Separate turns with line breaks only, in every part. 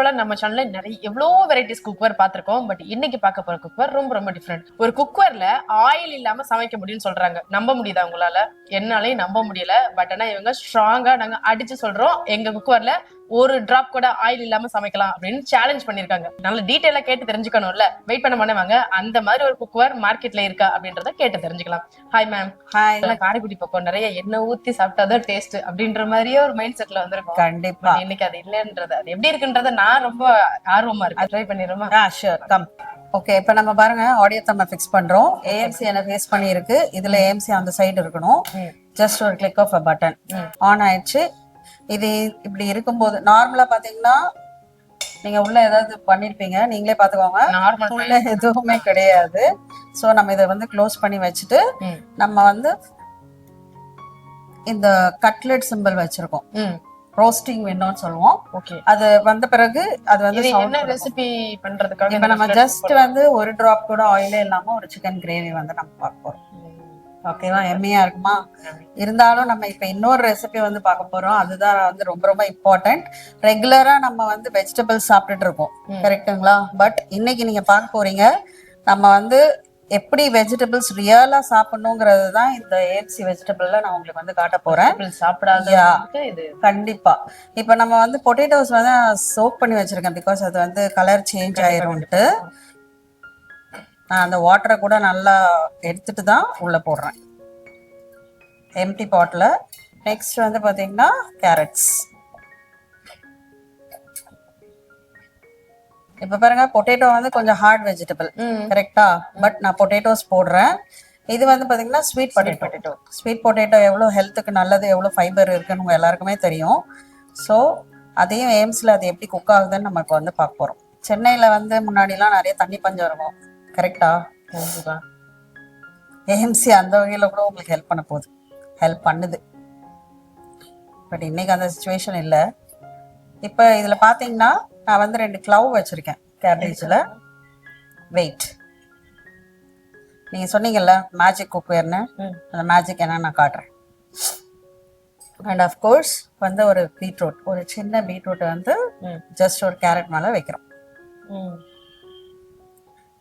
யூஸ்வலா நம்ம சேனல்ல நிறைய எவ்வளோ வெரைட்டிஸ் குக்வேர் பார்த்திருக்கோம் பட் இன்னைக்கு பார்க்க போற குக்வேர் ரொம்ப ரொம்ப டிஃப்ரெண்ட் ஒரு குக்வேர்ல ஆயில் இல்லாம சமைக்க முடியும்னு சொல்றாங்க. நம்ப முடியுதா உங்களால? என்னாலையும் நம்ப முடியல. பட் ஆனா இவங்க ஸ்ட்ராங்கா நாங்க அடிச்சு சொல்றோம். எங்க குக்வேர்ல ஒரு டிராப் கூட ஆயில் இல்லாம சமைக்கலாம் அப்படின்னு சேலஞ்ச் பண்ணிருக்காங்க. நல்ல டீட்டெயிலா கேட்டு தெரிஞ்சுக்கணும்ல. வெயிட் பண்ண மாட்டே வாங்க. அந்த மாதிரி ஒரு குக்வேர் மார்க்கெட்ல இருக்கா அப்படின்றத கேட்டு தெரிஞ்சுக்கலாம். ஹாய் மேம்
ஹாய்
காரைக்குடி பக்கம் நிறைய எண்ணெய் ஊத்தி சாப்பிட்டாதான் டேஸ்ட் அப்படின்ற மாதிரியே ஒரு மைண்ட் செட்ல வந்திருக்கோம்.
கண்டிப்பா.
இன்னைக்கு அது இல்லைன்றது அது எப்படி இருக்குன்றத நான் ரொம்ப ஆர்வமா இருக்கு ட்ரை பண்ணிடுமா
ஷூர் கம் ஓகே இப்போ நம்ம பாருங்க ஆடியோ நம்ம ஃபிக்ஸ் பண்றோம். ஏஎம்சி என்ன ஃபேஸ் பண்ணி இருக்கு இதுல ஏஎம்சி அந்த சைடு இருக்கணும். ஜஸ்ட் ஒரு click of a button. On ஆயிடுச்சு. இது இப்படி இருக்கும்போது நார்மலா பாத்தீங்கன்னா நீங்க உள்ள ஏதாவது பண்ணிருப்பீங்க. நீங்களே பாத்துக்கோங்க.
நார்மல்
உள்ள எதுவுமே கிடையாது. சோ நம்ம இதை வந்து க்ளோஸ் பண்ணி வச்சுட்டு. நம்ம வந்து இந்த கட்லெட் சிம்பிள் வச்சிருக்கோம். ரோஸ்டிங் விண்டோன்னு சொல்லுவோம்.
ஓகே
அது வந்த பிறகு அது வந்து
என்ன. ரெசிபி பண்றதுக்காக
இப்ப நம்ம ஜஸ்ட் வந்து ஒரு டிராப் கூட ஆயிலே இல்லாம ஒரு சிக்கன் கிரேவி வந்து நம்ம பார்க்க ஓகேவா எம்மியா இருக்குமா? இருந்தாலும் நம்ம இப்ப இன்னொரு ரெசிபி வந்து பார்க்க போறோம். அதுதான் வந்து ரொம்ப ரொம்ப இம்பார்ட்டன்ட் ரெகுலரா நம்ம வந்து வெஜிடபிள்ஸ் சாப்பிட்டுட்டு இருக்கோம்.
ம்.
கரெக்ட்டுங்களா பட் இன்னைக்கு நீங்க பார்க்க போறீங்க நம்ம வந்து எப்படி வெஜிடபிள்ஸ் ரியலா சாப்பிடணுங்கிறது தான் இந்த ஏஎஃப்சி வெஜிடபிள்ல நான் உங்களுக்கு வந்து காட்ட போறேன்.
சாப்பிடாத
கண்டிப்பா. இப்ப நம்ம வந்து பொட்டேட்டோஸ் வந்து சோக் பண்ணி வச்சிருக்கேன் பிகாஸ் அது வந்து கலர் சேஞ்ச் ஆயிரும்ட்டு. நான் அந்த வாட்டரை கூட நல்லா எடுத்துட்டு தான் உள்ள போடுறேன். எம்டி பாட்ல நெக்ஸ்ட் வந்து பாத்தீங்கன்னா கேரட்ஸ் இப்ப பாருங்க பொட்டேட்டோ வந்து கொஞ்சம் ஹார்ட் வெஜிடபிள்
ம்.
கரெக்டா பட் நான் பொட்டேட்டோஸ் போடுறேன். இது வந்து பாத்தீங்கன்னா ஸ்வீட் பொட்டேட்டோ ஸ்வீட் பொட்டேட்டோ எவ்வளோ ஹெல்த்துக்கு நல்லது எவ்வளோ ஃபைபர் இருக்குன்னு உங்க எல்லாருக்குமே தெரியும். ஸோ அதையும் எய்ம்ஸ்ல அது எப்படி குக் ஆகுதுன்னு நமக்கு வந்து பார்க்க போறோம். சென்னையில வந்து முன்னாடிலாம் நிறைய தண்ணி பஞ்சம் இருக்கும். கரெக்டா ஏஎம்சி அந்த வகையில கூட உங்களுக்கு ஹெல்ப் பண்ண போகுது. ஹெல்ப் பண்ணுது. பட் இன்னைக்கு அந்த சுச்சுவேஷன் இல்லை. இப்போ இதுல பாத்தீங்கன்னா நான் வந்து ரெண்டு க்ளவ் வச்சிருக்கேன். கேபேஜில் வெயிட் நீங்க சொன்னீங்கல்ல மேஜிக் குக்வேர்னு. அந்த மேஜிக் என்ன நான் காட்டுறேன். அண்ட் கோர்ஸ் வந்து ஒரு பீட்ரூட் ஒரு சின்ன பீட்ரூட் வந்து. ஜஸ்ட் ஒரு கேரட் மேல வைக்கிறோம்.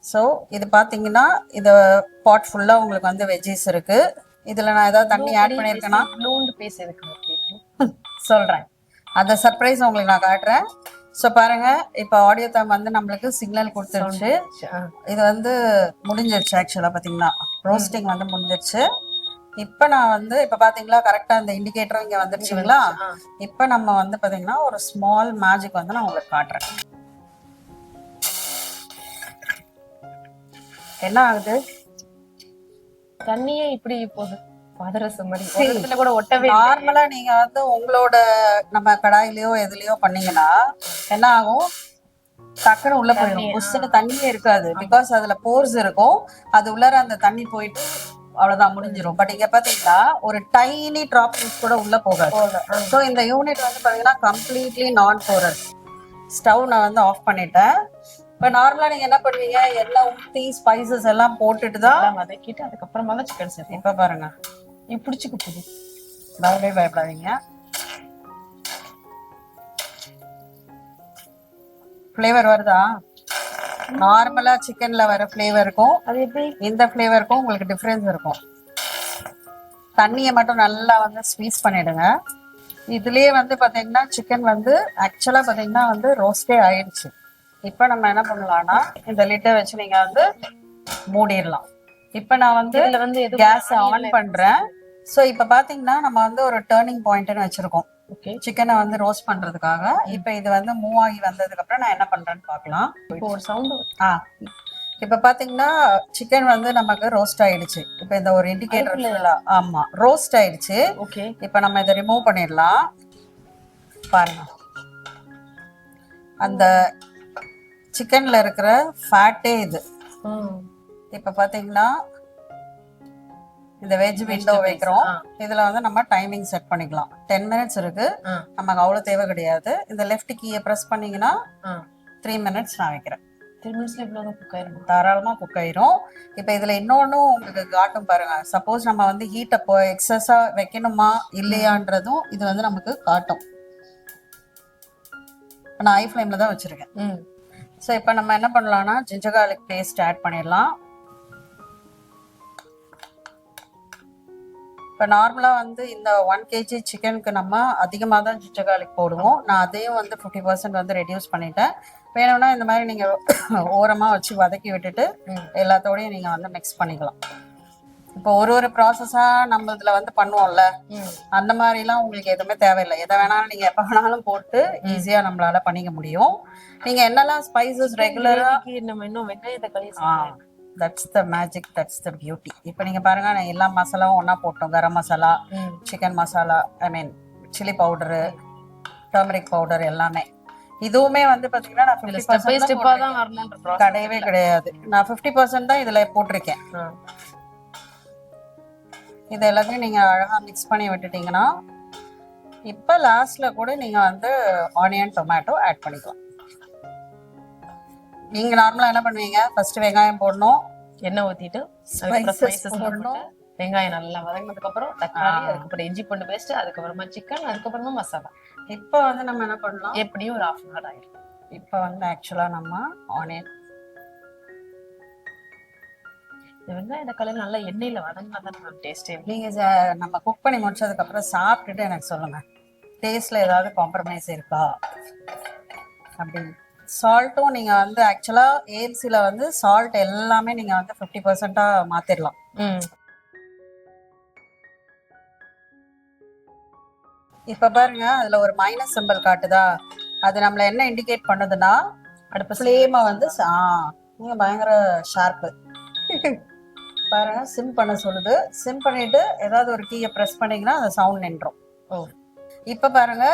ஸோ இது பாத்தீங்கன்னா இது பாட் ஃபுல்லா உங்களுக்கு வந்து வெஜ்ஜீஸ் இருக்கு. இதுல நான் ஏதாவது தண்ணி ஆட் பண்ணியிருக்கேன்னா
பீஸ் okay?
சொல்றேன். அந்த சர்ப்ரைஸ் உங்களுக்கு நான் காட்டுறேன். ஸோ பாருங்க இப்போ ஆடியோ தம் வந்து நம்மளுக்கு சிக்னல் கொடுத்துருச்சு. இது வந்து முடிஞ்சிருச்சு ஆக்சுவலாக பார்த்தீங்கன்னா ரோஸ்டிங் வந்து முடிஞ்சிருச்சு. இப்போ நான் வந்து இப்போ பார்த்தீங்களா கரெக்டாக இந்த இண்டிகேட்டரும் இங்கே வந்துருச்சுங்களா. இப்போ நம்ம வந்து பார்த்தீங்கன்னா ஒரு ஸ்மால் மேஜிக் வந்து நான் உங்களுக்கு காட்டுறேன். என்ன ஆகுது?
தண்ணியே இப்படி போகுது. பாதரசம் மாதிரி. கூட ஒட்டவே.
நார்மலா நீங்க வந்து உங்களோட நம்ம கடாயிலயோ எதுலயோ பண்ணீங்கன்னா என்ன ஆகும்? டக்குன்னு உள்ள போயிடும். புஷ்ஷுன்னு தண்ணியே இருக்காது. பிகாஸ் அதுல போர்ஸ் இருக்கும். அது உள்ளார அந்த தண்ணி போயிட்டு அவ்வளவுதான் முடிஞ்சிரும். பட் இங்க பாத்தீங்கன்னா ஒரு டைனி டிராப்லெட்ஸ் கூட உள்ள போகாது. ஸோ இந்த யூனிட் வந்து பாத்தீங்கன்னா கம்ப்ளீட்லி நான் போரஸ் ஸ்டவ் நான் வந்து ஆஃப் பண்ணிட்டேன். இப்போ நார்மலா நீங்க என்ன பண்ணுவீங்க? எல்லாம் ஊத்தி ஸ்பைசஸ் எல்லாம் போட்டுட்டு தான்
வதக்கிட்டு அதுக்கப்புறமா தான் சிக்கன் சேர்ப்போம்
இப்ப பாருங்க.
நீ பிடிச்சிக்க போகுது.
பயப்படவே பயப்படாதீங்க. ஃப்ளேவர் வருதா? நார்மலா சிக்கன்ல வர ஃப்ளேவருக்கும்
அது எப்படி?
இந்த ஃப்ளேவருக்கும் உங்களுக்கு டிஃப்ரென்ஸ் இருக்கும். தண்ணியை மட்டும் நல்லா வந்து ஸ்வீஸ் பண்ணிடுங்க. இதுலயே வந்து பாத்தீங்கன்னா சிக்கன் வந்து ஆக்சுவலா பாத்தீங்கன்னா வந்து ரோஸ்டே ஆயிடுச்சு. இப்போ நம்ம என்ன பண்ணலாம்னா இந்த லிட்டை வச்சு நீங்க வந்து மூடிடலாம். இப்போ நான் வந்து
இதுல வந்து
கேஸ் ஆன் பண்றேன். சோ இப்ப பாத்தீங்கன்னா நம்ம வந்து ஒரு டேர்னிங் பாயிண்ட்னு வச்சிருக்கோம்.
ஓகே
சிக்கனை வந்து ரோஸ்ட் பண்றதுக்காக. இப்ப இது வந்து மூவ் ஆகி வந்ததுக்கு அப்புறம் நான் என்ன பண்றேன்னு பார்க்கலாம்
இப்போ ஒரு சவுண்ட்
ஆ. இப்ப பாத்தீங்கன்னா சிக்கன் வந்து நமக்கு ரோஸ்ட் ஆயிடுச்சு. இப்ப இந்த ஒரு இண்டிகேட்டர் ஆமா ரோஸ்ட் ஆயிடுச்சு.
ஓகே
இப்ப நம்ம இதை ரிமூவ் பண்ணிடலாம். பாருங்க. அந்த சிக்கன்ல இருக்கிற ஃபேட்டே இது. இப்ப பாத்தீங்கன்னா இந்த வெஜ் விண்டோ வைக்கிறோம். இதுல வந்து நம்ம டைமிங் செட் பண்ணிக்கலாம். டென் மினிட்ஸ் இருக்கு. நமக்கு அவ்வளவு தேவை கிடையாது. இந்த லெஃப்ட் கீயை பிரஸ் பண்ணீங்கன்னா. த்ரீ மினிட்ஸ் நான் வைக்கிறேன்.
த்ரீ மினிட்ஸ்ல குக் ஆயிரும்?
தாராளமா குக் ஆயிரும். இப்போ இதுல இன்னொன்னும் உங்களுக்கு காட்டும் பாருங்க. சப்போஸ் நம்ம வந்து ஹீட்டை போ எக்ஸஸா வைக்கணுமா இல்லையான்றதும் இது வந்து நமக்கு காட்டும். நான் ஐ ஃப்ளேமில் தான் வச்சுருக்கேன். ஸோ இப்போ நம்ம என்ன பண்ணலாம்னா ஜிஞ்சர் கார்லிக் பேஸ்ட் ஆட் பண்ணிடலாம். இப்போ நார்மலாக வந்து இந்த ஒன் கேஜி சிக்கனுக்கு நம்ம அதிகமாக தான் ஜிஞ்சர் கார்லிக் போடுவோம். நான் அதையும் வந்து ஃபிஃப்டி பர்சன்ட் வந்து ரெடியூஸ் பண்ணிட்டேன். வேணும்னா இந்த மாதிரி நீங்கள் ஓரமாக வச்சு வதக்கி விட்டுட்டு எல்லாத்தோடையும் நீங்கள் வந்து மிக்ஸ் பண்ணிக்கலாம். இப்போ ஒரு ஒரு ப்ராசஸாக நம்ம இதில் வந்து பண்ணுவோம்ல. அந்த மாதிரிலாம் உங்களுக்கு எதுவுமே தேவையில்லை. எதை வேணாலும் நீங்கள் எப்போ வேணாலும் போட்டு ஈஸியாக நம்மளால பண்ணிக்க முடியும். நீங்கள் என்னெல்லாம் ஸ்பைசஸ்
இன்னைக்கு நம்ம இன்னும் வெங்காய தக்காளி
ஆ that's the magic that's the beauty இப்போ நீங்கள் பாருங்க நான் எல்லா மசாலாவும் ஒன்றா போட்டோம். Garam masala chicken masala I mean chilli powder turmeric powder எல்லாமே. இதுவுமே வந்து பார்த்தீங்கன்னா நான் ஃபிஃப்டி
ப்ராசஸ்
கிடையவே கிடையாது. நான் ஃபிஃப்டி பர்சன்ட் தான் இதில் போட்டிருக்கேன். இது எல்லாத்தையும் நீங்கள் அழகாக மிக்ஸ் பண்ணி விட்டுட்டீங்கன்னா இப்போ லாஸ்ட்ல கூட நீங்கள் வந்து ஆனியன் டொமேட்டோ ஆட் பண்ணிக்கலாம். நீங்க நார்மலா என்ன பண்ணுவீங்க? ஃபர்ஸ்ட் வெங்காயம் போடணும்.
எண்ணெய் ஸ்பைசஸ்
போடணும்.
வெங்காயம் நல்லா வதங்கினதுக்கு அப்புறம் தக்காளி அதுக்கப்புறம் இஞ்சி பூண்டு பேஸ்ட் அதுக்கப்புறமா சிக்கன் அதுக்கப்புறமா மசாலா
இப்போ வந்து நம்ம என்ன பண்ணலாம்?
எப்படியும் ஒரு ஹாஃப் அன் ஹவர் ஆயிடும்.
இப்போ வந்து ஆக்சுவலா நம்ம ஆனியன்
இந்த வெங்காய தக்காளி நல்லா எண்ணெயில வதங்கினா தான் நம்ம டேஸ்டே
நீங்க ஜ- நம்ம குக் பண்ணி முடிச்சதுக்கு அப்புறம் சாப்பிட்டுட்டு எனக்கு சொல்லுங்க. டேஸ்ட்ல ஏதாவது காம்ப்ரமைஸ் இருக்கா? அப்படின்னு. சால்ட்டும் நீங்க வந்து ஆக்சுவலா ஏஎம்சில வந்து சால்ட் எல்லாமே நீங்க வந்து ஃபிஃப்டி பர்சன்டா மாத்திரலாம்.
ம்.
இப்ப பாருங்க அதுல ஒரு மைனஸ் சிம்பிள் காட்டுதா? அது நம்மள என்ன இண்டிகேட் பண்ணுதுன்னா
அடுப்பு
ஃப்ளேமை வந்து ச- ஆ, நீங்க பயங்கர ஷார்ப்பு பாருங்க சிம் பண்ண சொல்லுது. சிம் பண்ணிட்டு ஏதாவது ஒரு கீயை ப்ரெஸ் பண்ணீங்கன்னா அந்த சவுண்ட் நின்றோம்.
ஓ.
இப்ப பாருங்க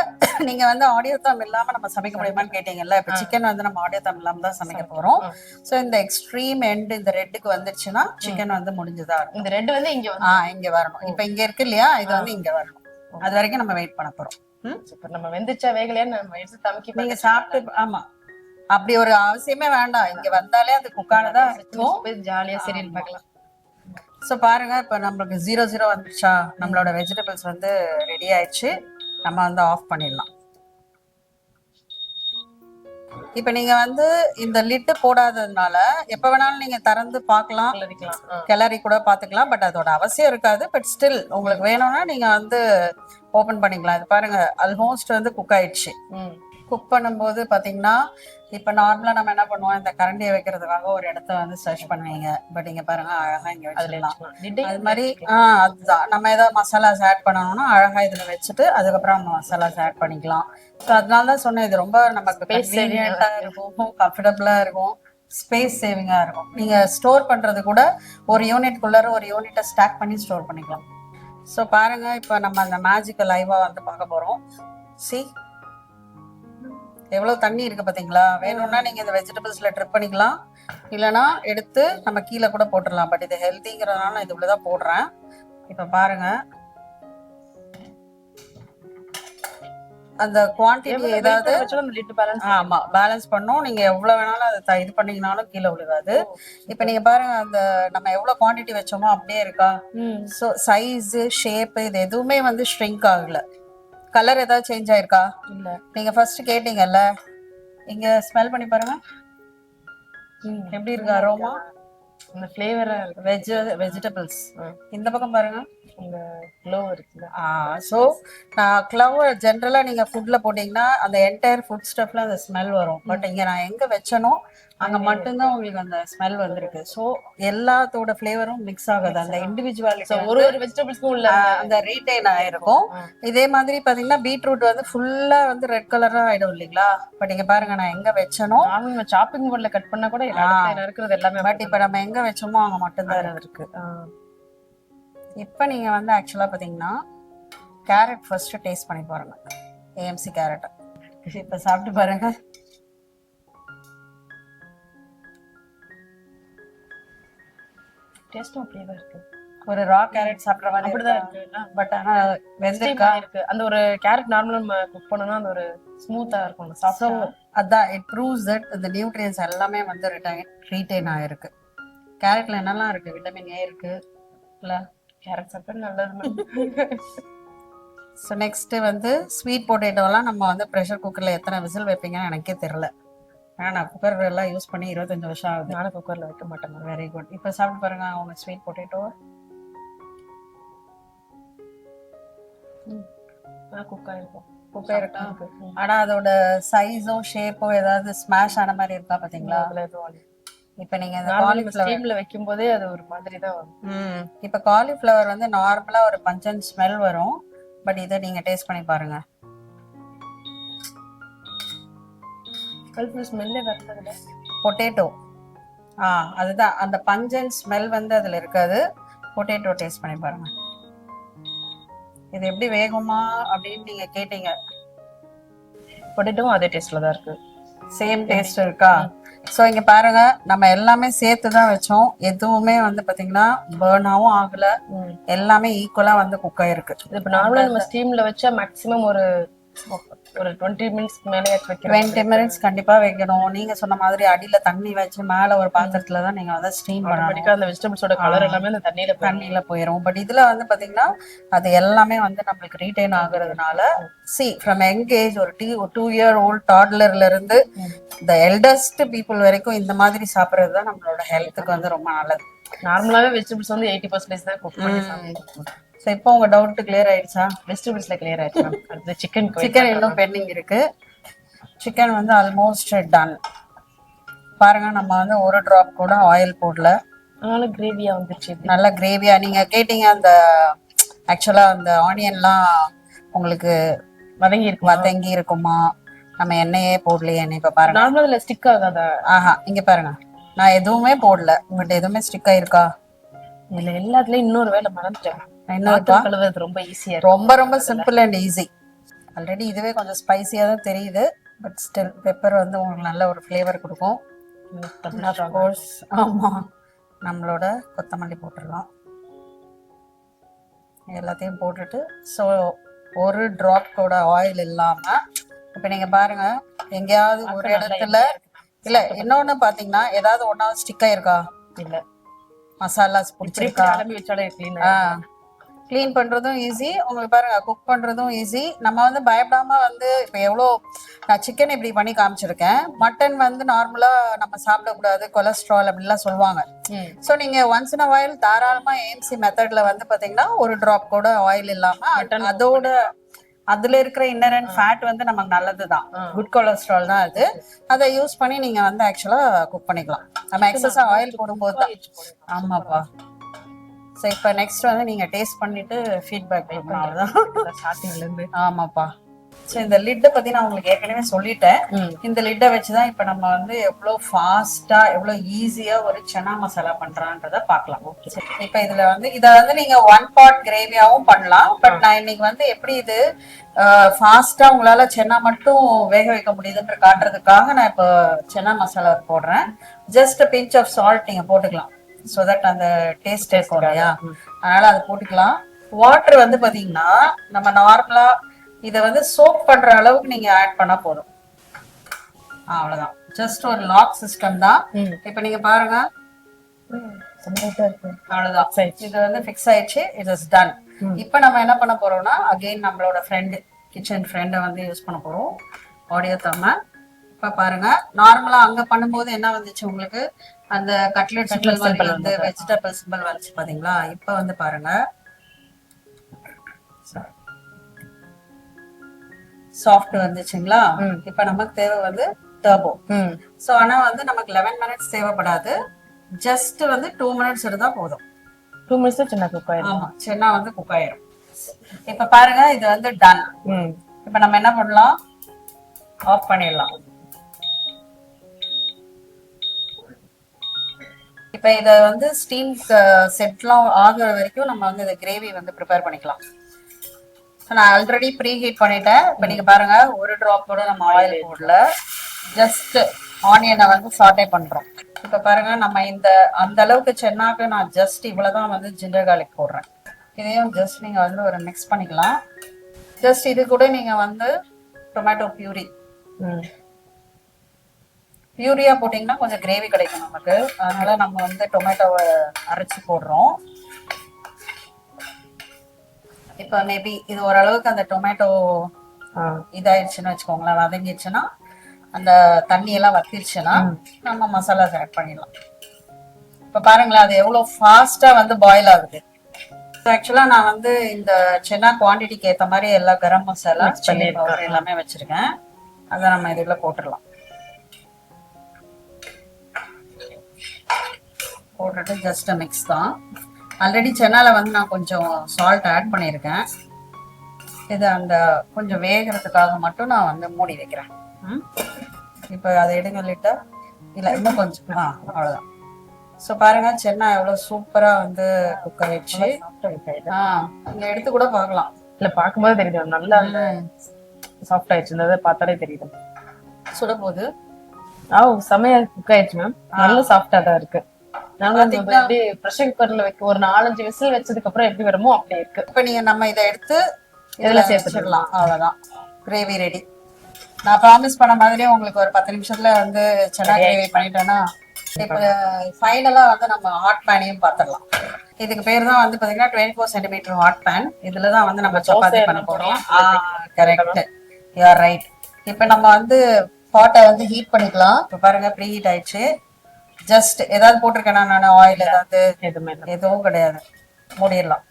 நீங்க வந்து ஆடியோ தம் இல்லாம நம்ம சமைக்க முடியுமான்னு கேட்டீங்கல்ல இப்ப சிக்கன் வந்து நம்ம ஆடியோ தம் இல்லாம தான் சமைக்க போறோம். சோ இந்த எக்ஸ்ட்ரீம் எண்ட் இந்த ரெட்டுக்கு வந்துருச்சுன்னா சிக்கன் வந்து முடிஞ்சதா இருக்கும்.
இந்த ரெட் வந்து இங்க வந்து
ஆ இங்க வரணும். இப்ப இங்க இருக்கு இல்லையா? இது வந்து இங்க வரணும். அது வரைக்கும் நம்ம வெயிட் பண்ண போறோம்?
சூப்பர். நம்ம வெந்துச்சா வேகலையான்னு நம்ம எடுத்து தமக்கி
நீங்க சாப்பிட்டு ஆமா. அப்படி ஒரு அவசியமே வேண்டாம். இங்க வந்தாலே அது குக்கானதா இருக்கும்.
ஜாலியா சீரியல் பார்க்கலாம்.
ஸோ பாருங்க இப்போ நம்மளுக்கு ஜீரோ ஜீரோ வந்துருச்சா? நம்மளோட வெஜிடபிள்ஸ் வந்து ரெடி ஆயிடுச்சு. நம்ம வந்து ஆஃப் பண்ணிடலாம். இப்போ நீங்க வந்து இந்த லிட்டு போடாததுனால எப்போ வேணாலும் நீங்க திறந்து பார்க்கலாம். கிளறி கூட பார்த்துக்கலாம். பட் அதோட அவசியம் இருக்காது. பட் ஸ்டில் உங்களுக்கு வேணும்னா நீங்க வந்து ஓபன் பண்ணிக்கலாம். இது பாருங்க ஆல்மோஸ்ட் வந்து குக் ஆயிடுச்சு. குக் பண்ணும்போது பாத்தீங்கன்னா இப்ப நார்மலா நம்ம என்ன பண்ணுவோம் இந்த கரண்டியை வைக்கிறதுக்காக ஒரு இடத்த வந்து சர்ச் பண்ணுவீங்க. பட் இங்க பாருங்க அழகா இங்க வச்சிடலாம். அது மாதிரி ஆஹ் அதுதான். நம்ம ஏதாவது மசாலாஸ் ஆட் பண்ணணும்னா அழகா இதுல வச்சுட்டு அதுக்கப்புறம் நம்ம மசாலாஸ் ஆட் பண்ணிக்கலாம். ஸோ அதனால தான் சொன்னேன் இது ரொம்ப நமக்கு கன்வீனியன்ட்டா இருக்கும் கம்ஃபர்டபுளா இருக்கும் ஸ்பேஸ் சேவிங்கா இருக்கும். நீங்க ஸ்டோர் பண்றது கூட ஒரு யூனிட் குள்ளார ஒரு யூனிட்டை ஸ்டாக் பண்ணி ஸ்டோர் பண்ணிக்கலாம். ஸோ பாருங்க இப்போ நம்ம அந்த மேஜிக்கை லைவா வந்து பார்க்க போறோம். சி எவ்வளவு தண்ணி இருக்கு பாத்தீங்களா? வேணும்னா நீங்க இந்த வெஜிடபிள்ஸ்ல ட்ரிப் பண்ணிக்கலாம். இல்லனா எடுத்து நம்ம கீழே கூட போட்டுடலாம். பட் இது ஹெல்த்திங்கிறதுனால நான் இது உள்ளதான் போடுறேன். இப்ப பாருங்க. அந்த குவான்டிட்டி ஏதாவது ஆமா பேலன்ஸ் பண்ணோம். நீங்க எவ்வளவு வேணாலும் அதை இது பண்ணீங்கனாலும் கீழே விழுகாது. இப்ப நீங்க பாருங்க அந்த நம்ம எவ்வளவு குவான்டிட்டி வச்சோமோ அப்படியே இருக்கா. ஸோ சைஸ் ஷேப் இது எதுவுமே வந்து ஷ்ரிங்க் ஆகல. கலர் ஏதாவது சேஞ்ச் ஆயிருக்கா?
இல்ல.
நீங்க ஃபர்ஸ்ட் கேட்டீங்கல்ல. இங்க ஸ்மெல் பண்ணி பாருங்க. எப்படி இருக்கு அரோமா
அந்த ஃபிளேவரா
வெஜ் வெஜிடபிள்ஸ். இந்த பக்கம் பாருங்க.
அந்த க்ளோ இருக்குல்ல.
ஸோ நான் க்ளவ் ஜென்ரலாக நீங்கள் ஃபுட்டில் போட்டிங்கன்னா அந்த என்டையர் ஃபுட் ஸ்டஃப்ல அந்த ஸ்மெல் வரும். பட் இங்கே நான் எங்கே வச்சனோ அங்கே மட்டும்தான் உங்களுக்கு அந்த ஸ்மெல் வந்திருக்கு. ஸோ எல்லாத்தோட ஃப்ளேவரும் மிக்ஸ் ஆகுது. அந்த இண்டிவிஜுவாலிட்டி
ஒரு ஒரு வெஜிடபிள்ஸ்க்கும் உள்ள
அந்த ரீட்டைன் ஆயிருக்கும். இதே மாதிரி பாத்தீங்கன்னா பீட்ரூட் வந்து ஃபுல்லா வந்து ரெட் கலரா ஆயிடும் இல்லைங்களா? பட் இங்க பாருங்க நான் எங்க வச்சனோ
நார்மல் சாப்பிங் போர்ட்ல கட் பண்ணா கூட இருக்கிறது எல்லாமே
பட் இப்ப நம்ம எங்க வச்சோமோ அங்க மட்டும்தான் இருக்கு. இப்ப நீங்க வந்து ஆக்சுவலா பாத்தீங்கன்னா கேரட் ஃபர்ஸ்ட் டேஸ்ட் பண்ணி பாருங்க. ஏஎம்சி கேரட் இப்ப சாப்பிட்டு பாருங்க.
டேஸ்டும் அப்படியே தான் இருக்கு.
ஒரு ரா கேரட் சாப்பிடுற மாதிரி
அப்படிதான்
இருக்கா. பட் ஆனா வெந்திருக்கா?
இருக்கு. அந்த ஒரு கேரட் நார்மலா நம்ம குக் பண்ணோம்னா அந்த ஒரு ஸ்மூத்தா இருக்கும் சாஃப்டா
அதான் இட் ப்ரூவ்ஸ் தட் இந்த நியூட்ரியன்ஸ் எல்லாமே வந்து ரிட்டைன் ரீட்டைன் ஆயிருக்கு. கேரட்ல என்னெல்லாம் இருக்கு? விட்டமின் ஏ இருக்கு இல்ல?
கேரட் சாப்பிட்டா நல்லது
ஸோ நெக்ஸ்ட்டு வந்து ஸ்வீட் பொட்டேட்டோலாம் நம்ம வந்து ப்ரெஷர் குக்கரில் எத்தனை விசில் வைப்பீங்கன்னு எனக்கே தெரில ஏன்னா நான் குக்கர் எல்லாம் யூஸ் பண்ணி இருபத்தஞ்சு வருஷம் ஆகுது.
நானும் குக்கர்ல வைக்க மாட்டேன்
வெரி குட் இப்போ சாப்பிட்டு பாருங்க அவங்க ஸ்வீட் பொட்டேட்டோ
குக் ஆயிருக்கும்
குக் ஆயிருக்கா ஆனால் அதோட சைஸோ ஷேப்போ ஏதாவது ஸ்மாஷ் ஆன மாதிரி இருக்கா பார்த்தீங்களா இப்போ நீங்கள் இந்த காலிஃப்ளவர்
வைக்கும் போதே அது ஒரு மாதிரி தான் வரும்.
இப்போ காலிஃப்ளவர் வந்து நார்மலாக ஒரு பஞ்சன் ஸ்மெல் வரும். பட் இதை நீங்கள் டேஸ்ட் பண்ணி பாருங்க.
கல்ஃபுல் ஸ்மெல்லே வரல
பொட்டேட்டோ ஆ அதுதான். அந்த பஞ்சன் ஸ்மெல் வந்து அதில் இருக்காது. பொட்டேட்டோ டேஸ்ட் பண்ணி பாருங்க. இது எப்படி வேகுமா அப்படின்னு நீங்கள் கேட்டீங்க.
பொட்டேட்டோவும் அதே டேஸ்ட்ல தான் இருக்கு.
சேம் டேஸ்ட் இருக்கா? ஸோ இங்க பாருங்க. நம்ம எல்லாமே சேர்த்து தான் வச்சோம். எதுவுமே வந்து பாத்தீங்கன்னா பேர்னாவும் ஆகல. எல்லாமே ஈக்குவலா வந்து குக் ஆயிருக்கு.
இது இப்போ நார்மலா நம்ம ஸ்டீம்ல வச்சா மேக்ஸிமம் ஒரு ஒரு டுவெண்ட்டி மினிட்ஸ் மேலே
டுவெண்ட்டி மினிட்ஸ் கண்டிப்பா வைக்கணும். நீங்க சொன்ன மாதிரி அடியில தண்ணி வச்சு மேல ஒரு பாத்திரத்துல தான் நீங்க வந்து ஸ்டீம் பண்ணணும்.
அந்த வெஜிடபிள்ஸோட கலர் எல்லாமே அந்த தண்ணியில.
தண்ணியில போயிடும் பட் இதுல வந்து பாத்தீங்கன்னா அது எல்லாமே வந்து நம்மளுக்கு ரீடைன் ஆகுறதுனால சி ஃப்ரம் யங் ஏஜ் ஒரு டூ டூ இயர் ஓல்ட் டாட்லர்ல இருந்து இந்த எல்டஸ்ட் பீப்புள் வரைக்கும் இந்த மாதிரி சாப்பிடுறது தான் நம்மளோட ஹெல்த்துக்கு வந்து ரொம்ப நல்லது.
நார்மலாவே வெஜிடபிள்ஸ் வந்து எயிட்டி பர்சன்டேஜ் தான் குக் பண்ணி
ஸோ இப்போ உங்க டவுட் கிளியர் ஆயிடுச்சா?
வெஜிடபிள்ஸ்ல கிளியர் ஆயிடுச்சு? அடுத்து சிக்கன்
சிக்கன் இன்னும் பெண்டிங் இருக்கு. சிக்கன் வந்து ஆல்மோஸ்ட் டன் பாருங்க நம்ம வந்து ஒரு டிராப் கூட ஆயில் போடல.
அதனால கிரேவியா வந்துச்சு.
நல்ல கிரேவியா நீங்க கேட்டீங்க அந்த ஆக்சுவலா அந்த ஆனியன்லாம் உங்களுக்கு
வதங்கி இருக்கு
வதங்கி இருக்குமா? நம்ம எண்ணெயே போடலையேன்னு இப்ப பாருங்க.
நார்மலா ஸ்டிக் ஆகாதா?
ஆஹா இங்க பாருங்க. நான் எதுவுமே போடல. பட் எதுவுமே ஸ்டிக் ஆயிருக்கா?
இதுல எல்லாத்துலயும் இன்னொரு வேலை மறந்துட்டேன்.
இன்னொரு
பாத்திரம் கழுவுறது ரொம்ப ஈஸியா இருக்கு
ரொம்ப ரொம்ப சிம்பிள் அண்ட் ஈஸி ஆல்ரெடி இதுவே கொஞ்சம் ஸ்பைசியாக தான் தெரியுது பட் ஸ்டில் பெப்பர் வந்து உங்களுக்கு நல்ல ஒரு ஃப்ளேவர் கொடுக்கும். கோர்ஸ் ஆமாம் நம்மளோட கொத்தமல்லி போட்டுடலாம். எல்லாத்தையும் போட்டுட்டு ஸோ ஒரு ட்ராப் கூட ஆயில் இல்லாமல் இப்போ நீங்கள் பாருங்க எங்கேயாவது ஒரு இடத்துல இல்லை இன்னொன்று பார்த்தீங்கன்னா ஏதாவது ஒன்றாவது ஸ்டிக் ஆயிருக்கா
இல்ல.
மசாலாஸ் பிடிச்சிருக்கா? ஆ. க்ளீன் பண்றதும் ஈஸி உங்களுக்கு பாருங்க குக் பண்றதும் ஈஸி நம்ம வந்து பயப்படாம வந்து இப்போ எவ்வளோ நான் சிக்கன் இப்படி பண்ணி காமிச்சிருக்கேன். மட்டன் வந்து நார்மலா நம்ம சாப்பிடக்கூடாது. கொலஸ்ட்ரால் அப்படிலாம் சொல்லுவாங்க. ஸோ நீங்க ஒன்ஸ் இன் ஆயில் தாராளமா ஏஎம்சி மெத்தட்ல வந்து பாத்தீங்கன்னா ஒரு டிராப் கூட ஆயில் இல்லாம
Mutton
அதோட அதுல இருக்கிற இன்னரண்ட் ஃபேட் வந்து நமக்கு நல்லது தான்
ஆ.
குட் கொலஸ்ட்ரால் தான் அது. அதை யூஸ் பண்ணி நீங்க வந்து ஆக்சுவலா குக் பண்ணிக்கலாம். நம்ம எக்ஸஸா ஆயில் போடும்போது தான். ஆமாப்பா. ஸோ இப்போ நெக்ஸ்ட் வந்து நீங்க டேஸ்ட் பண்ணிட்டு ஃபீட்பேக் கொடுக்கணும் அவ்வளோதான்
ஸ்டார்டிங்ல இருந்து
ஆமாப்பா. ஸோ இந்த லிட்டை பத்தி நான் உங்களுக்கு ஏற்கனவே சொல்லிட்டேன். இந்த லிட்டை வச்சு தான் இப்போ நம்ம வந்து எவ்வளோ ஃபாஸ்டா எவ்வளோ ஈஸியா ஒரு சனா மசாலா பண்றான்றத பார்க்கலாம். இப்போ இதுல வந்து இதை வந்து நீங்க ஒன் பாட் கிரேவியாவும் பண்ணலாம். பட் நான் இன்னைக்கு வந்து எப்படி இது ஃபாஸ்டா உங்களால சென்னா மட்டும் வேக வைக்க முடியுதுன்ற காட்டுறதுக்காக நான் இப்போ சென்னா மசாலா போடுறேன். ஜஸ்ட் பிஞ்ச் ஆஃப் சால்ட் நீங்க போட்டுக்கலாம். ஸோ தட் அந்த டேஸ்ட் இருக்கும் இல்லையா? அதனால அதை போட்டுக்கலாம். வாட்டர் வந்து பாத்தீங்கன்னா நம்ம நார்மலா இதை வந்து சோப் பண்ற அளவுக்கு நீங்க ஆட் பண்ணா போதும். அவ்வளவுதான். ஜஸ்ட் ஒரு லாக் சிஸ்டம் தான். இப்போ நீங்க பாருங்க. அவ்வளவுதான். இது வந்து ஃபிக்ஸ் ஆயிடுச்சு. இட் இஸ் டன் இப்போ நம்ம என்ன பண்ண போறோம்னா அகைன் நம்மளோட ஃப்ரெண்டு கிச்சன் ஃப்ரெண்டை வந்து யூஸ் பண்ண போறோம். ஆடியோ தம்ம இப்ப பாருங்க நார்மலா அங்க பண்ணும்போது என்ன வந்துச்சு உங்களுக்கு? அந்த கட்லெட் சிம்பிள்
symbol
வந்து வெஜிடபிள் சிம்பிள் வந்துச்சு பாத்தீங்களா? இப்ப வந்து பாருங்க. சாஃப்ட் வந்துச்சுங்களா? இப்ப நமக்கு தேவை வந்து டர்போ சோ ஆனா வந்து நமக்கு லெவன் மினிட்ஸ் தேவைப்படாது. ஜஸ்ட் வந்து டூ மினிட்ஸ் இருந்தா போதும்.
டூ மினிட்ஸ் சின்ன குக் ஆயிடும்
ஆமா சென்னா வந்து குக் ஆயிரும். இப்ப பாருங்க இது வந்து டன் இப்ப நம்ம என்ன பண்ணலாம்? ஆஃப் பண்ணிடலாம். இப்ப இத வந்து ஸ்டீம் செட்லாம் ஆகுற வரைக்கும் நம்ம வந்து இந்த கிரேவி வந்து ப்ரிப்பேர் பண்ணிக்கலாம். நான் ஆல்ரெடி ப்ரீ ஹீட் பண்ணிட்டேன். இப்ப நீங்க பாருங்க ஒரு ட்ராப் கூட நம்ம ஆயில் போடல. ஜஸ்ட் ஆனியனை வந்து சாட்டே பண்றோம். இப்ப பாருங்க நம்ம இந்த அந்த அளவுக்கு சென்னாக்கு நான் ஜஸ்ட் இவ்வளவுதான் வந்து ஜிஞ்சர் garlic போடுறேன். இதையும் ஜஸ்ட் நீங்க வந்து ஒரு மிக்ஸ் பண்ணிக்கலாம். ஜஸ்ட் இது கூட நீங்க வந்து டொமேட்டோ பியூரி பியூரியா போட்டிங்கன்னா கொஞ்சம் கிரேவி கிடைக்கும் நமக்கு. அதனால நம்ம வந்து டொமேட்டோவை அரைச்சி போடுறோம். இப்போ மேபி இது ஓரளவுக்கு அந்த டொமேட்டோ இதாயிடுச்சுன்னு வச்சுக்கோங்களேன். வதங்கிடுச்சுன்னா அந்த தண்ணி எல்லாம் வத்திருச்சுன்னா நம்ம மசாலா ஆட் பண்ணிடலாம். இப்போ பாருங்களேன் அது எவ்வளோ ஃபாஸ்டா வந்து பாயில் ஆகுது. ஆக்சுவலா நான் வந்து இந்த சென்னா குவாண்டிட்டிக்கு ஏத்த மாதிரி எல்லா கரம் மசாலா சில்லி. பவுடர் எல்லாமே வச்சிருக்கேன். அதை நம்ம இதுல போட்டுடலாம். போட்டுட்டு ஜஸ்ட் மிக்ஸ் தான். ஆல்ரெடி சென்னால வந்து நான் கொஞ்சம் சால்ட் ஆட் பண்ணியிருக்கேன். இது அந்த கொஞ்சம் வேகிறதுக்காக மட்டும் நான் வந்து மூடி வைக்கிறேன்? இப்போ அதை எடுங்க லிட்டா. இல்ல இன்னும் கொஞ்சம். ஆ அவ்வளவுதான். ஸோ பாருங்க சென்னா எவ்வளவு சூப்பரா வந்து குக் ஆயிடுச்சு. ஆ இங்க எடுத்து கூட பார்க்கலாம்.
இல்ல பாக்கும்போது தெரியுது. நல்லா சாஃப்ட் ஆயிடுச்சு. இந்த இதை பார்த்தாலே தெரியுது.
சுட
ஆ செமையா குக் ஆயிடுச்சு மேம் நல்ல சாஃப்டா தான் இருக்கு. நாங்க வந்து
பாத்தீங்களா?
எப்படி ப்ரெஷர் குக்கர்ல வைக்க ஒரு நாலஞ்சு விசில் வச்சதுக்கு அப்புறம் எப்படி வருமோ அப்படி இருக்கு.
இப்போ நீங்க நம்ம இதை எடுத்து
இதுல சேர்த்துடலாம்.
சேர்த்துடலாம் அவ்வளவுதான். கிரேவி ரெடி நான் ப்ராமிஸ் பண்ண மாதிரியே உங்களுக்கு ஒரு பத்து நிமிஷத்துல வந்து சென்னா கிரேவி பண்ணிட்டேன்னா இப்போ ஃபைனலா வந்து நம்ம ஹாட் பேனையும் பார்த்துடலாம் இதுக்கு பேர் தான் வந்து பாத்தீங்கன்னா twenty four centimetre hot pan இதுல தான் வந்து நம்ம சப்பாத்தி பண்ண போறோம். கரெக்ட் யூஆர் ரைட் இப்போ நம்ம வந்து பாட்டை வந்து ஹீட் பண்ணிக்கலாம். இப்போ பாருங்க ப்ரீ ஹீட் ஆயிடுச்சு. ஜஸ்ட் ஏதாவது போட்டிருக்கேனா நான் ஆயில் ஏதாவது?
எதுவுமே இல்ல.
எதுவும் கிடையாது. மூடிடலாம்.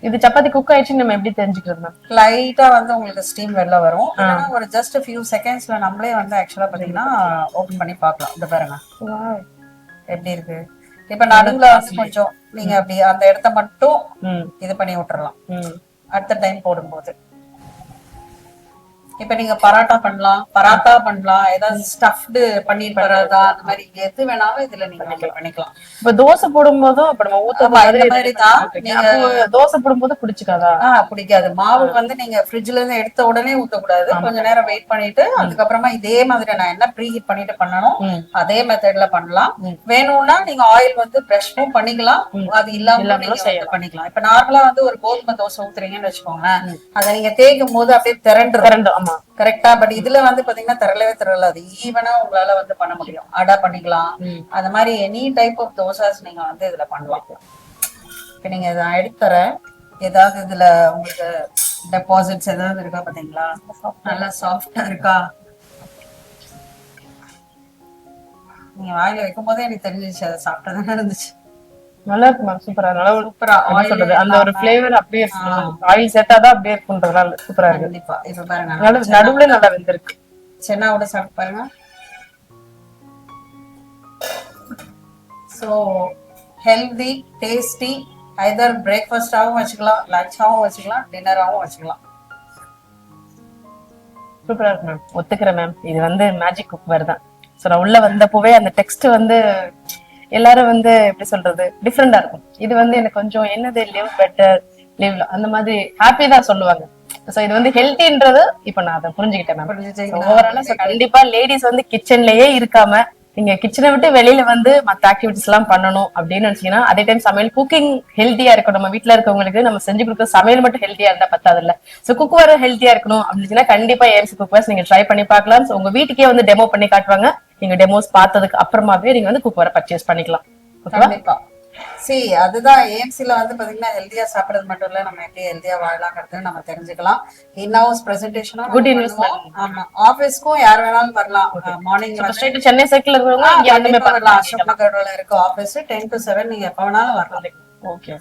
இது சப்பாத்தி குக் ஆயிடுச்சுன்னு நம்ம எப்படி தெரிஞ்சுக்கிறது மேம்
லைட்டா வந்து உங்களுக்கு ஸ்டீம் வெளில வரும். இல்லைன்னா ஒரு ஜஸ்ட் ஃபியூ செகண்ட்ஸ்ல நம்மளே வந்து ஆக்சுவலா பாத்தீங்கன்னா ஓபன் பண்ணி பார்க்கலாம். இந்த பாருங்க. எப்படி இருக்கு? இப்ப நடுவுல வந்து கொஞ்சம் நீங்க அப்படி அந்த இடத்த மட்டும்
ம்.
இது பண்ணி விட்டுறலாம்.
ம்.
அடுத்த டைம் போடும்போது. இப்ப நீங்க பராட்டா பண்ணலாம் பராத்தா பண்ணலாம் ஏதாவது ஸ்டஃப்டு பன்னீர் பராத்தா அந்த மாதிரி எது வேணாலும் இதுல நீங்க பண்ணிக்கலாம்.
இப்ப தோசை போடும் போதும் இப்ப நம்ம ஊத்த
மாதிரி தான்.
அப்போ தோசை போடும்போது பிடிச்சிக்காதா?
ஆஹ் பிடிக்காது. மாவு வந்து நீங்க ஃப்ரிட்ஜ்ல இருந்து எடுத்த உடனே ஊத்தக்கூடாது. கொஞ்ச நேரம் வெயிட் பண்ணிட்டு அதுக்கப்புறமா இதே மாதிரி நான் என்ன ப்ரீ ஹீட் பண்ணிட்டு பண்ணணும். அதே மெத்தட்ல பண்ணலாம். வேணும்னா நீங்க ஆயில் வந்து பிரஷ்னும் பண்ணிக்கலாம். அது இல்லாம நீங்க. பண்ணிக்கலாம். இப்ப நார்மலா வந்து ஒரு கோதுமை தோசை ஊத்துறீங்கன்னு வச்சுக்கோங்களேன். அதை நீங்க தேய்க்கும் போது அப்படியே திரண்டு
கரண்ட் ஆமா.
கரெக்டா பட் இதுல வந்து பாத்தீங்கன்னா திரளவே திரளாது ஈவனா உங்களால வந்து பண்ண முடியும். அடா பண்ணிக்கலாம். அந்த மாதிரி எனி டைப் ஆஃப் தோசாஸ் நீங்க வந்து இதுல பண்ணலாம். இப்ப நீங்க இதை எடுத்துறேன் ஏதாவது இதுல உங்களுக்கு டெபாசிட்ஸ் ஏதாவது இருக்கா பாத்தீங்களா? நல்லா சாஃப்டா இருக்கா? நீங்க வாயில வைக்கும் போதே எனக்கு தெரிஞ்சிச்சு அதை சாப்பிட்டதானே இருந்துச்சு.
நல்லா இருக்கு மேம் சூப்பரா நல்லா
சூப்பரா
சொல்றது? அந்த ஒரு ஃபிளேவர் அப்படியே ஆயில் சேர்த்தாதான் அப்படியே இருக்குன்றதுனால சூப்பரா இருக்கு.
கண்டிப்பா. இப்ப பாருங்க
நடு நடுவுல நல்லா வெந்திருக்கு.
சென்னாவோட சாப்பிட்டு பாருங்க. ஸோ ஹெல்தி டேஸ்டி ஐதர் பிரேக்ஃபாஸ்டாகவும் வச்சுக்கலாம் லஞ்சாகவும் வச்சுக்கலாம் டின்னராகவும் வச்சுக்கலாம்.
சூப்பரா இருக்கு மேம் ஒத்துக்கிறேன் மேம் இது வந்து மேஜிக் குக்வேர் தான். ஸோ நான் உள்ள வந்தப்போவே அந்த டெக்ஸ்ட் வந்து எல்லாரும் வந்து எப்படி சொல்றது டிஃப்ரெண்டா இருக்கும். இது வந்து எனக்கு கொஞ்சம் என்னது லிவ் பெட்டர் லிவ் அந்த மாதிரி ஹாப்பி தான் சொல்லுவாங்க. ஸோ இது வந்து ஹெல்த்தின்றது இப்போ நான் அதை புரிஞ்சுக்கிட்டேன் மேம்? ஓவராலா கண்டிப்பா லேடிஸ் வந்து கிச்சன்லயே இருக்காம நீங்க கிச்சனை விட்டு வெளியில வந்து மத்த ஆக்டிவிட்டிஸ் எல்லாம் பண்ணணும் அப்படின்னு நினைச்சீங்கன்னா அதே டைம் சமையல் குக்கிங் ஹெல்த்தியா இருக்கும் நம்ம வீட்ல இருக்கவங்களுக்கு நம்ம செஞ்சு கொடுக்குற சமையல் மட்டும் ஹெல்த்தியா இருந்தா பத்தாது இல்ல சோ வர ஹெல்த்தியா இருக்கணும் அப்படின்னா கண்டிப்பா ஏஎம்சி குக்வேர்ஸ் நீங்க ட்ரை பண்ணி பார்க்கலாம். உங்க வீட்டுக்கே வந்து டெமோ பண்ணி காட்டுவாங்க. நீங்க டெமோஸ் பார்த்ததுக்கு அப்புறமாவே நீங்க வந்து குக்வேரை பர்ச்சேஸ் பண்ணிக்கலாம். ஓகேவா
சி அதுதான் ஏஎம்சில வந்து பாத்தீங்கன்னா ஹெல்தியா சாப்பிடுறது மட்டும் இல்ல. நம்ம எப்படி ஹெல்தியா வாழலாங்கிறது நம்ம தெரிஞ்சுக்கலாம். இன் ஹவுஸ் பிரசன்டேஷனும்
Good investment.
ஆமா ஆபீஸ்க்கும் யார் வேணாலும் வரலாம். மார்னிங்
ஸ்ட்ரைட் சென்னை
வரலாம்.
பார்க்கலாம்
அசோக் நகர்ல இருக்க ஆபீஸ் டென் டு செவன் நீங்க எப்ப வேணாலும் வரலாம்.
ஓகே